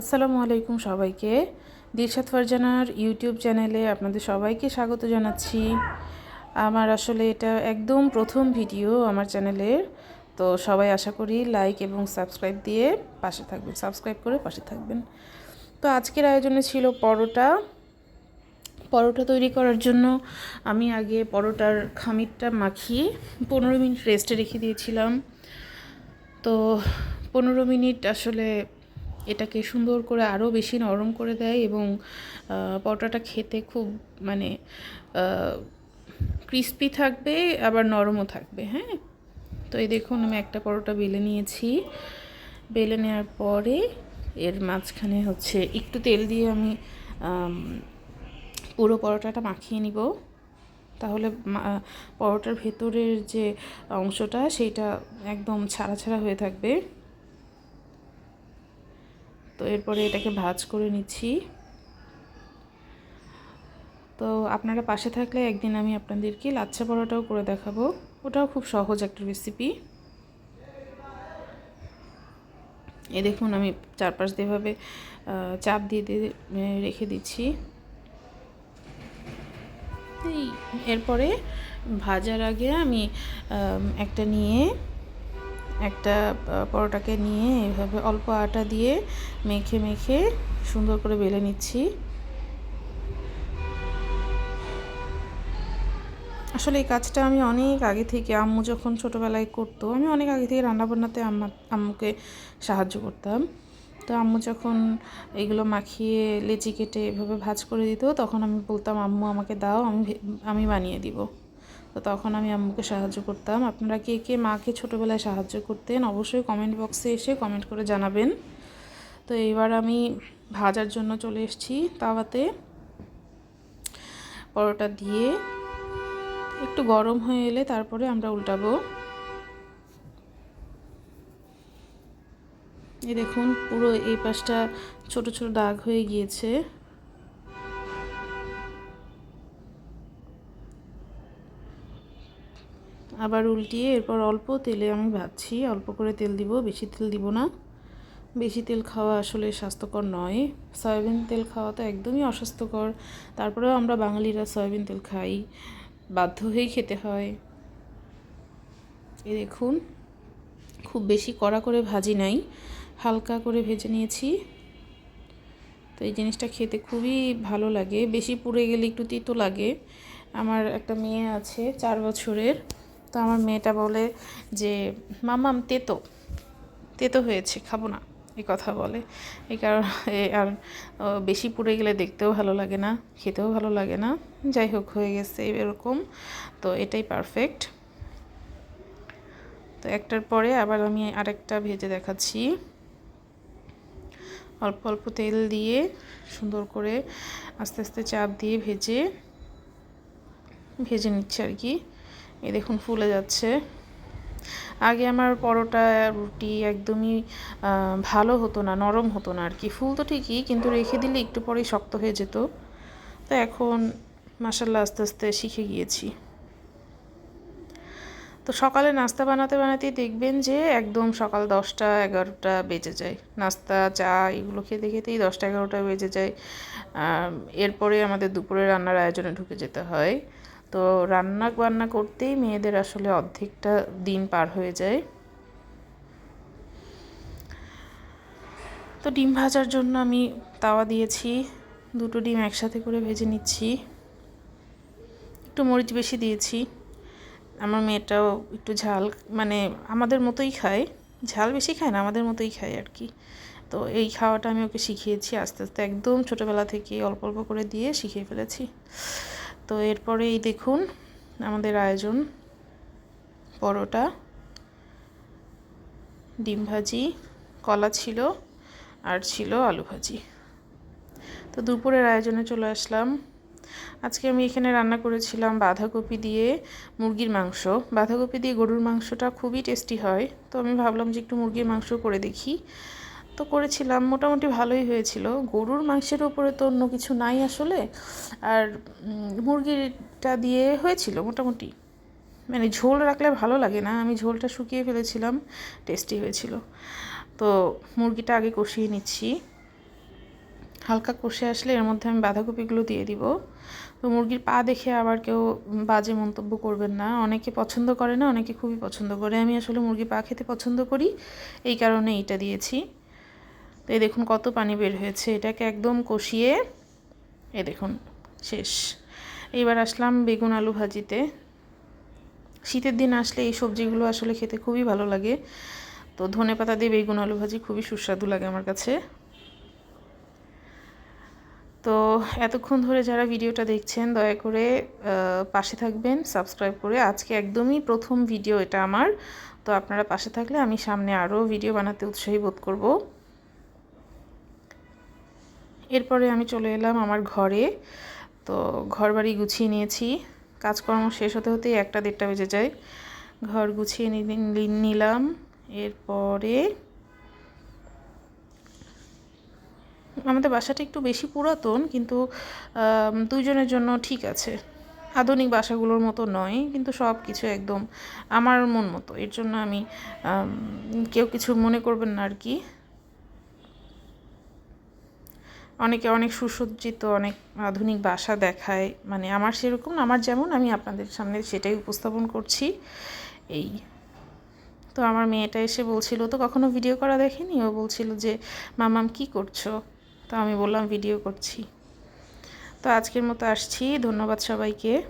আসসালামু আলাইকুম সবাইকে। দিলশাদ ফারজানার ইউটিউব চ্যানেলে আপনাদের সবাইকে স্বাগত জানাচ্ছি। আমার আসলে এটা একদম প্রথম ভিডিও আমার চ্যানেলের। তো সবাই আশা করি লাইক এবং সাবস্ক্রাইব দিয়ে পাশে থাকবেন, সাবস্ক্রাইব করে পাশে থাকবেন। তো আজকের আয়োজনে ছিল পরোটা। পরোটা তৈরি করার জন্য আমি আগে পরোটার খামিরটা মাখিয়ে পনেরো মিনিট রেস্টে রেখে দিয়েছিলাম। তো পনেরো মিনিট আসলে এটাকে সুন্দর করে আরও বেশি নরম করে দেয় এবং পরোটাটা খেতে খুব মানে ক্রিস্পি থাকবে, আবার নরমও থাকবে হ্যাঁ? তো এই দেখুন, আমি একটা পরোটা বেলে নিয়েছি। বেলে নেওয়ার পরে এর মাঝখানে হচ্ছে একটু তেল দিয়ে আমি পুরো পরোটাটা মাখিয়ে নিব। তাহলে পরোটার ভেতরের যে অংশটা সেইটা একদম ছাড়া ছাড়া হয়ে থাকবে। তো এরপরে এটাকে ভাজ করে নিচ্ছি। তো আপনারা পাশে থাকলে একদিন আমি আপনাদেরকে লাচ্ছা পরোটাও করে দেখাবো। ওটাও খুব সহজ একটা রেসিপি এ দেখুন আমি চারপাশ দিয়ে এভাবে আহ, চাপ দিয়ে দিয়ে রেখে দিচ্ছি। এরপরে ভাজার আগে আমি একটা নিয়ে একটা পরোটাকে নিয়ে এভাবে অল্প আটা দিয়ে মেখে মেখে সুন্দর করে বেলে নিচ্ছি। আসলে এই কাজটা আমি অনেক আগে থেকে, আম্মু যখন ছোটোবেলায় করতো, আমি অনেক আগে থেকে রান্নাবান্নাতে আম্মা আম্মুকে সাহায্য করতাম। তো আম্মু যখন এগুলো মাখিয়ে লেচি কেটে এভাবে ভাজ করে দিত, তখন আমি বলতাম, আম্মু, আমাকে দাও, আমি আমি বানিয়ে দিব। তো তখন আমি আম্মুকে সাহায্য করতাম। আপনারা কে কে মাকে ছোটোবেলায় সাহায্য করতেন অবশ্যই কমেন্ট বক্সে এসে কমেন্ট করে জানাবেন। তো এবার আমি ভাজার জন্য চলে এসেছি তাওয়াতে। পরোটা দিয়ে একটু গরম হয়ে এলে তারপরে আমরা উল্টাবো। এই দেখুন, পুরো এই পাশটা ছোট ছোট দাগ হয়ে গিয়েছে। আবার উল্টিয়ে এরপর অল্প তেলে আমি ভাজছি। অল্প করে তেল দিব, বেশি তেল দিব না। বেশি তেল খাওয়া আসলে স্বাস্থ্যকর নয়। সয়াবিন তেল খাওয়া তো একদমই অস্বাস্থ্যকর। তারপরেও আমরা বাঙালিরা সয়াবিন তেল খাই। বাধ্য হয়েই খেতে হয়। এই দেখুন, খুব বেশি কড়া করে ভাজি নাই। হালকা করে ভেজে নিয়েছি। তো এই জিনিসটা খেতে খুবই ভালো লাগে। বেশি পুড়ে গেলে একটু তিতো লাগে। আমার একটা মেয়ে আছে, চার বছরের। তো আমার মেয়েটা বলে যে মামাম তেতো। তেতো হয়েছে, খাব না। এই কথা বলে। এই কারণে আর বেশি পুড়ে গেলে দেখতেও ভালো লাগে না, খেতেও ভালো লাগে না। যাই হোক, হয়ে গেছে এরকম। তো এটাই পারফেক্ট তো একটার পরে আবার আমি আরেকটা ভেজে দেখাচ্ছি। অল্প অল্প তেল দিয়ে সুন্দর করে আস্তে আস্তে চাপ দিয়ে ভেজে ভেজে নিচ্ছে আর কি। এই দেখুন ফুলে যাচ্ছে। আগে আমার পরোটা, রুটি একদমই ভালো হতো না, নরম হতো না আর কি ফুল তো ঠিকই, কিন্তু রেখে দিলে একটু পরেই শক্ত হয়ে যেত। তো এখন মাসাল্লাহ আস্তে আস্তে শিখে গিয়েছি। তো সকালে নাস্তা বানাতে বানাতেই দেখবেন যে একদম সকাল দশটা, এগারোটা বেজে যায়। নাস্তা, চা এগুলো খেতে খেতেই দশটা, এগারোটা বেজে যায়। এরপরে আমাদের দুপুরে রান্নার আয়োজনে ঢুকে যেতে হয়। তো রান্না বান্না করতেই মেয়েদের আসলে অর্ধেকটা দিন পার হয়ে যায়। তো ডিম ভাজার জন্য আমি তাওয়া দিয়েছি, দুটো ডিম একসাথে করে ভেজে নিচ্ছি। একটু মরিচ বেশি দিয়েছি, আমার মেয়েটাও একটু ঝাল মানে আমাদের মতোই খায়, ঝাল বেশি খায় না, আমাদের মতোই খায় আর কি। তো এই খাওয়াটা আমি ওকে শিখিয়েছি, আস্তে আস্তে একদম ছোটোবেলা থেকে অল্প অল্প করে দিয়ে শিখিয়ে ফেলেছি। তো এরপরে এই দেখুন আমাদের আয়োজন, পরোটা, ডিম ভাজি, কলা ছিল আর ছিল আলু ভাজি। তো দুপুরের আয়োজনে চলে আসলাম। আজকে আমি এখানে রান্না করেছিলাম বাঁধাকপি দিয়ে মুরগির মাংস। বাঁধাকপি দিয়ে গরুর মাংসটা খুবই টেস্টি হয়, তো আমি ভাবলাম যে একটু মুরগির মাংস করে দেখি। তো করেছিলাম, মোটামুটি ভালোই হয়েছিল। গরুর মাংসের উপরে তো অন্য কিছু নাই আসলে। আর মুরগিটা দিয়ে হয়েছিল মোটামুটি। মানে ঝোল রাখলে ভালো লাগে না, আমি ঝোলটা শুকিয়ে ফেলেছিলাম টেস্টি হয়েছিল। তো মুরগিটা আগে কষিয়ে নিচ্ছি। হালকা কষে আসলে এর মধ্যে আমি বাঁধাকপিগুলো দিয়ে দিব। তো মুরগির পা দেখে আবার কেউ বাজে মন্তব্য করবেন না। অনেকে পছন্দ করে না, অনেকে খুবই পছন্দ করে। আমি আসলে মুরগির পা খেতে পছন্দ করি, এই কারণে এইটা দিয়েছি। তো এই দেখুন কত পানি বের হয়েছে, এটাকে একদম কষিয়ে এ দেখুন, শেষ। এইবার আসলাম বেগুন আলু ভাজিতে। শীতের দিন আসলে এই সবজিগুলো আসলে খেতে খুবই ভালো লাগে। তো ধনে পাতা দিয়ে বেগুন আলু ভাজি খুবই সুস্বাদু লাগে আমার কাছে। তো এতক্ষণ ধরে যারা ভিডিওটা দেখছেন, দয়া করে পাশে থাকবেন, সাবস্ক্রাইব করে। আজকে একদমই প্রথম ভিডিও এটা আমার। তো আপনারা পাশে থাকলে আমি সামনে আরও ভিডিও বানাতে উৎসাহী বোধ করব। এরপরে আমি চলে এলাম আমার ঘরে। তো ঘর বাড়ি গুছিয়ে নিয়েছি। কাজকর্ম শেষ হতে হতেই একটা দেড়টা বেজে যায়। ঘর গুছিয়ে নিলাম। এরপরে আমাদের বাসাটা একটু বেশি পুরাতন, কিন্তু দুইজনের জন্য ঠিক আছে। আধুনিক বাসাগুলোর মতো নয়, কিন্তু সব কিছু একদম আমার মন মতো। এর জন্য আমি, কেউ কিছু মনে করবেন না আর কি। অনেকে অনেক সুসজ্জিত, অনেক আধুনিক বাসা দেখায়। মানে আমার সেরকম আমার যেমন আমি আপনাদের সামনে সেটাই উপস্থাপন করছি। এই। তো আমার মেয়েটা এসে বলছিল তো কখনো ভিডিও করা দেখেনি? ও বলছিল যে মামাম কি করছ? তো আমি বললাম, ভিডিও করছি। তো আজকের মতো আসছি। ধন্যবাদ সবাইকে।